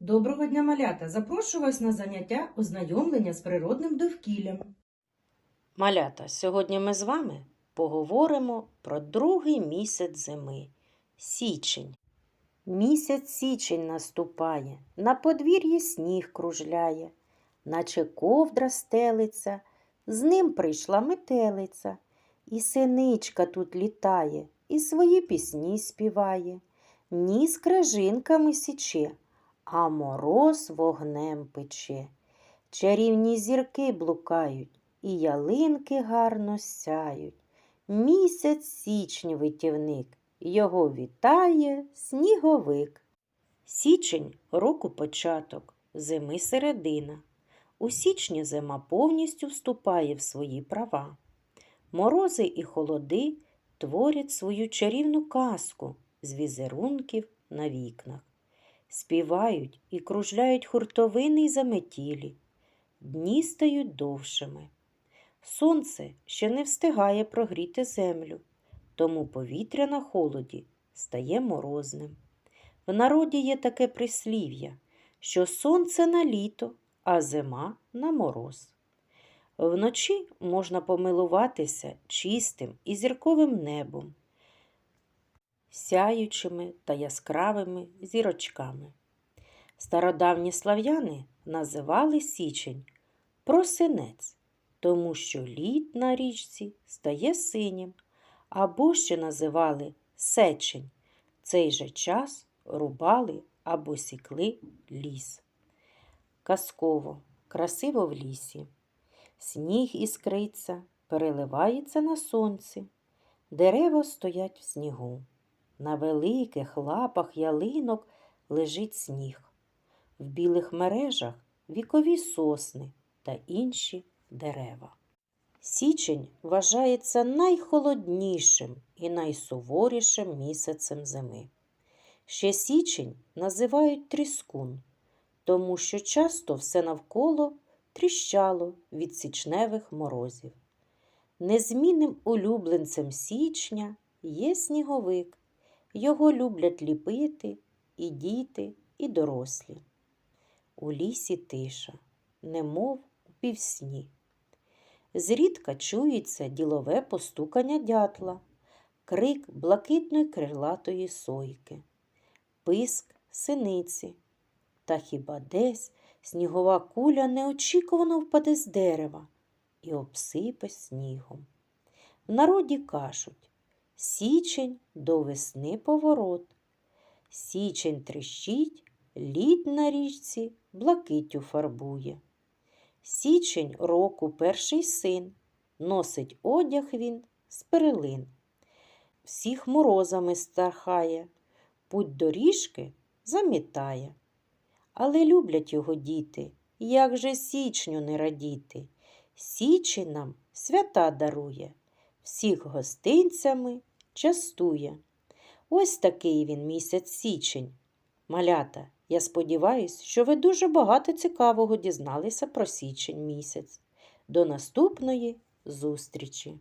Доброго дня, малята! Запрошую вас на заняття ознайомлення з природним довкіллям. Малята, сьогодні ми з вами поговоримо про другий місяць зими січень. Місяць січень наступає, на подвір'ї сніг кружляє, наче ковдра стелиться, з ним прийшла метелиця, і синичка тут літає, і свої пісні співає, ніс крижинками січе, а мороз вогнем пече. Чарівні зірки блукають, і ялинки гарно сяють. Місяць січень витівник, його вітає сніговик. Січень року початок, зими середина. У січні зима повністю вступає в свої права. Морози і холоди творять свою чарівну казку з візерунків на вікнах. Співають і кружляють хуртовини й заметілі. Дні стають довшими. Сонце ще не встигає прогріти землю, тому повітря на холоді стає морозним. В народі є таке прислів'я, що сонце на літо, а зима на мороз. Вночі можна помилуватися чистим і зірковим небом, сяючими та яскравими зірочками. Стародавні слав'яни називали січень просинець тому що лід на річці стає синім, або ще називали сечень. Цей же час рубали або сікли ліс. Казково, красиво в лісі. Сніг іскриться, переливається на сонці. Дерева стоять в снігу. На великих лапах ялинок лежить сніг. В білих мережах вікові сосни та інші дерева. Січень вважається найхолоднішим і найсуворішим місяцем зими. Ще січень називають тріскун, тому що часто все навколо тріщало від січневих морозів. Незмінним улюбленцем січня є сніговик. Його люблять ліпити і діти, і дорослі. У лісі тиша, немов у півсні. Зрідка чується ділове постукання дятла, крик блакитної крилатої сойки, писк синиці. Та хіба десь снігова куля неочікувано впаде з дерева і обсипе снігом. В народі кажуть січень до весни поворот. Січень тріщить, лід на річці блакиттю фарбує. Січень року перший син, носить одяг він з перелин. Всіх морозами страхає, путь доріжки замітає. Але люблять його діти, як же січню не радіти. Січень нам свята дарує, всіх гостинцями частує. Ось такий він місяць січень. Малята, я сподіваюся, що ви дуже багато цікавого дізналися про січень місяць. До наступної зустрічі!